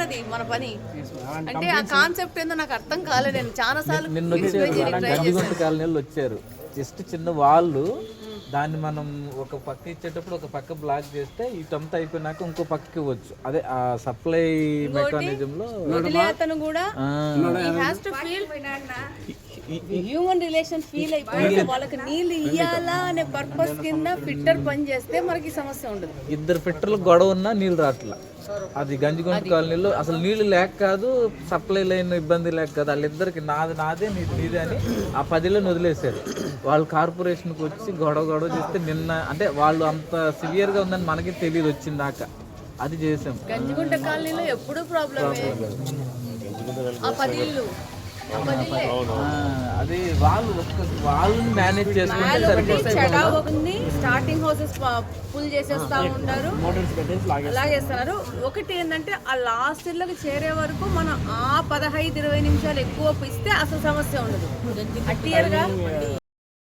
మనది మన పని. అంటే ఆ కాన్సెప్ట్ ఏందో నాకు అర్థం కాలేదు. నేను చాలా సార్లు కాలనీలు వచ్చారు. జస్ట్ చిన్న వాళ్ళు దాన్ని మనం ఒక పక్క ఇచ్చేటప్పుడు ఒక పక్క బ్లాక్ చేస్తే ఇటంతా అయిపోయినాక ఇంకో పక్కకి ఇవ్వచ్చు. అదే ఆ సప్లై మెకానిజం లో అతను కూడా హ్యూమన్ రిలేషన్ ఫీల్ అయిపోయి వాళ్ళకి నీళ్ళు ఇయ్యాలా అనే పర్పస్ కింద ఫిట్టర్ పని చేస్తే మనకి సమస్య ఉండదు. ఇద్దరు ఫిట్టర్లు గొడవ ఉన్నా నీళ్ళు రావట్లా అది గంజిగుంట కాలనీలో అసలు నీళ్ళు లేక కాదు సప్లై లైన్ ఇబ్బంది లేక కాదు. వాళ్ళిద్దరికి నాది నాదే నీది నీదే అని ఆ పదిలో వదిలేశారు. వాళ్ళు కార్పొరేషన్కి వచ్చి గొడవ గొడవ చేస్తే నిన్న అంటే వాళ్ళు అంత సివియర్గా ఉందని మనకి తెలియదు వచ్చిందాక. అది చేసాం. గంజిగుంట కాలనీలో ఎప్పుడు ప్రాబ్లమే అది వాళ్ళు వాళ్ళని మేనేజ్ చేసుకుంటే స్టార్టింగ్ హౌసెస్ ఫుల్ చేసేస్తా ఉంటారు. లాగేస్తున్నారు ఒకటి ఏంటంటే ఆ లాస్ట్ ఇళ్ళకి చేరే వరకు మనం ఆ పదహైదు ఇరవై నిమిషాలు ఎక్కువ ఇస్తే అసలు సమస్య ఉండదు. అట్టియర్గా